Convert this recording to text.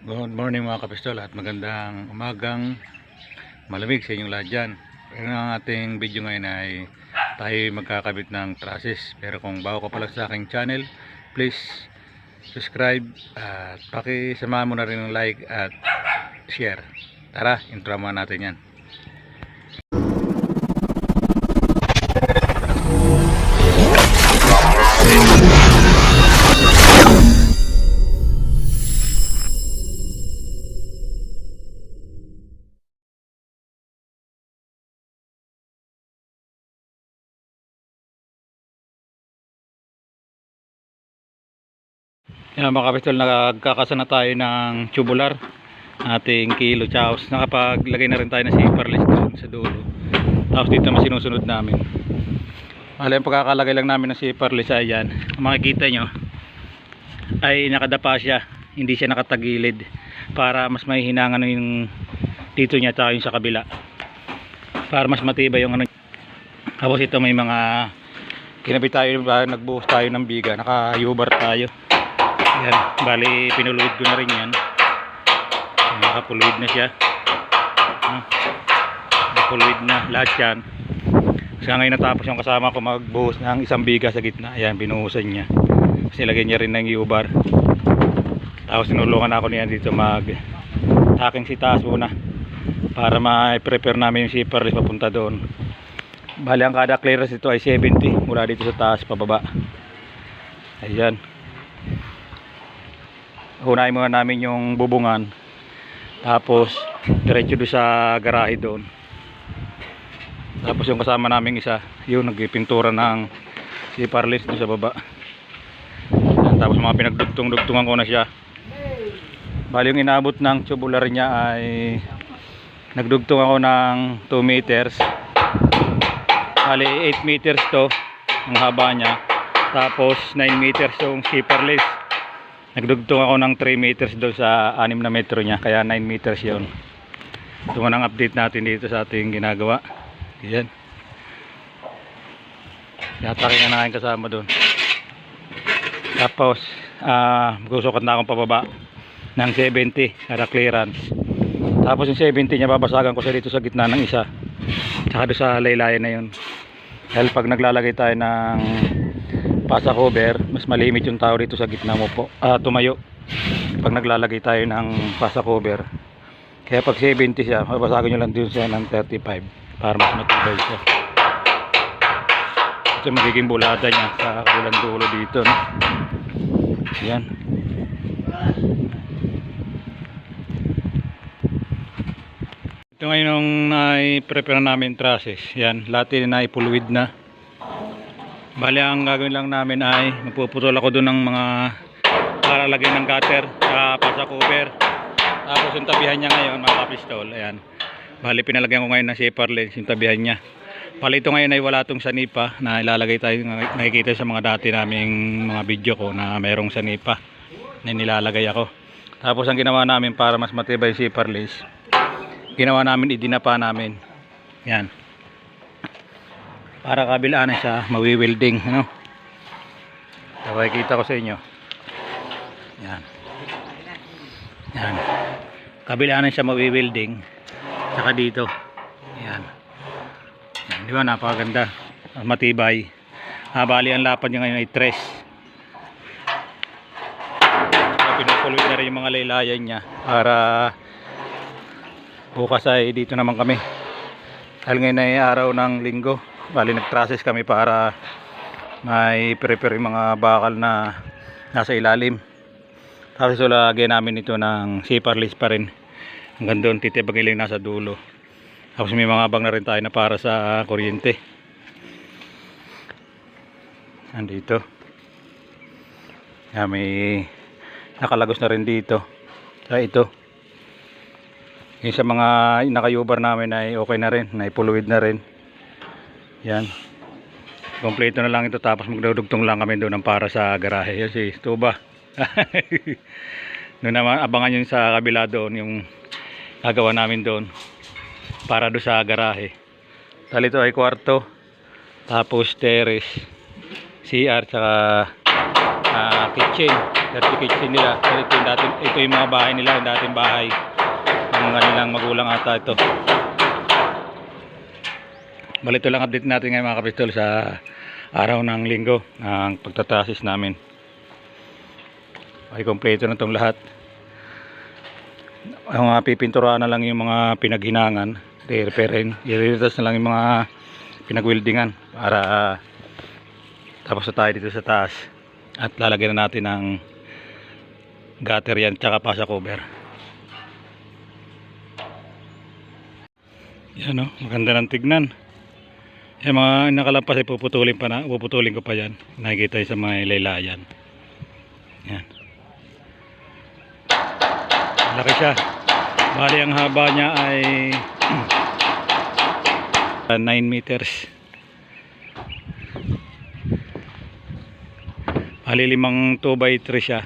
Good morning mga kapistol at magandang umagang malamig sa inyong lahat dyan. Pero ang ating video ngayon ay tayo magkakabit ng trusses. Pero kung bago ka pa lang sa aking channel, please subscribe at pakisama mo na rin ng like at share. Tara, intro natin yan. Yan mga kapistol, nagkakasana tayo ng tubular ating kilo chows. Nakapaglagay na rin tayo ng zipper list doon sa dulo. Tapos dito naman sinusunod namin. Wala yung pagkakalagay lang namin ng zipper list ay yan. Kung makikita nyo ay nakadapa siya. Hindi siya nakatagilid para mas may hinangan yung dito niya yung sa kabila. Para mas matibay yung ano. Tapos ito may mga kinabit tayo, nagbuhos tayo ng biga. Naka-ubar tayo. Yan, bali pinuluid ko na rin yan. Nakapuluid na siya. Nakapuluid na lahat yan. Kasi ngayon natapos yung kasama ko magbuhos ng isang biga sa gitna. Ayan, binuhusan niya. Kasi lagyan niya rin ng U-bar. Tapos tinulungan ako niya dito mag taking si taas muna. Para ma-prepare namin yung zipper list papunta doon. Bali ang kada clearance ito ay 70 mula dito sa taas pababa. Ayan unahin muna namin yung bubungan. Tapos diretso doon sa garahe doon. Tapos yung kasama namin isa yun nagpintura ng si Parlis doon sa baba. Tapos mga pinagdugtong-dugtungan ko na siya. Bali yung inabot ng tubular niya ay nagdugtong ako ng 2 meters. Bali 8 meters to ang haba niya. Tapos 9 meters yung zipper list nagdugtong ako ng 3 meters doon sa 6 na metro niya kaya 9 meters yon ito ang update natin dito sa ating ginagawa. Yan. Yatakin na nakin kasama doon. Tapos uh, gusukat na akong pababa ng 70 para clearance. Tapos yung 70 niya babasagan ko siya dito sa gitna ng isa. Tsaka doon sa laylayan na yun. Dahil pag naglalagay tayo ng pasa cover mas malimit yung tao dito sa gitna mo po. Ah, tumayo. Pag naglalagay tayo ng pasa cover. Kaya pag 70 siya mabasagin nyo lang din siya ng 35 para mas matibay siya. Ito magiging bulada niya sa kabilang dulo dito no? yan ito ngayon nung na-prepare namin trusses. Yan lahat na ipuluid na Bali ang gagawin lang namin ay magpuputol ako doon ng mga para lagyan ng cutter sa pasa cover. Tapos yung tabihan niya ngayon mga kapistol, ayan. Bali pinalagyan ko ngayon ng shaper lens yung tabihan niya. Bali ito ngayon ay wala tong sanipa na ilalagay tayo nakikita sa mga dati naming mga video ko na mayroong sanipa na nilalagay ako. Tapos ang ginawa namin para mas matibay shaper lens, ginawa namin idinapa namin. Yan para kabilaan siya mawi-welding ano? Sabay kita ko sa inyo. Yan. Yan. Kabilaan siya mawi-welding saka dito. Yan, yan di ba? Napakaganda. Matibay. Ah, bali ang lapad niya ngayon ay tres. Pinupuloy na rin yung mga laylayan niya para bukas ay dito naman kami. Dahil ngayon ay araw ng linggo bali nag-process kami para may prepare mga bakal na nasa ilalim. Tapos so lagyan namin ito ng zipper list pa rin. Hanggang doon titibagin lang nasa dulo. Tapos may mga abang na rin tayo na para sa kuryente. Andito yan may nakalagos na rin dito. Sa ito. Yung sa mga nakayubar namin ay okay na rin naipuluid na rin yan. Kompleto na lang ito tapos magdudugtong lang kami doon ng para sa garahe. Yan si Tuba. doon naman abangan yung sa kabila doon yung gagawa namin doon para doon sa garahe. Dahil ito ay kwarto tapos terrace CR tsaka uh, kitchen Dirty kitchen nila. Ito yung, dating, ito yung mga bahay nila, yung dating bahay. Ang kanilang magulang ata ito. Bali ito lang update natin ngayon mga kapistol sa araw ng linggo ng pagtatasis namin. Ay kompleto na itong lahat. Ang mga pipinturahan na lang yung mga pinaghinangan. I-repairin. I-retas na lang yung mga pinagwildingan para ah, tapos na tayo dito sa taas. At lalagyan na natin ng gutter yan tsaka pasa cover. Yan o, maganda ng tignan. Yung mga nakalampas ay puputulin pa na, puputulin ko pa yan. Nakikita yung sa mga laylayan. Yan. Laki siya. Bali ang haba niya ay 9 meters. Bali limang 2 by 3 siya.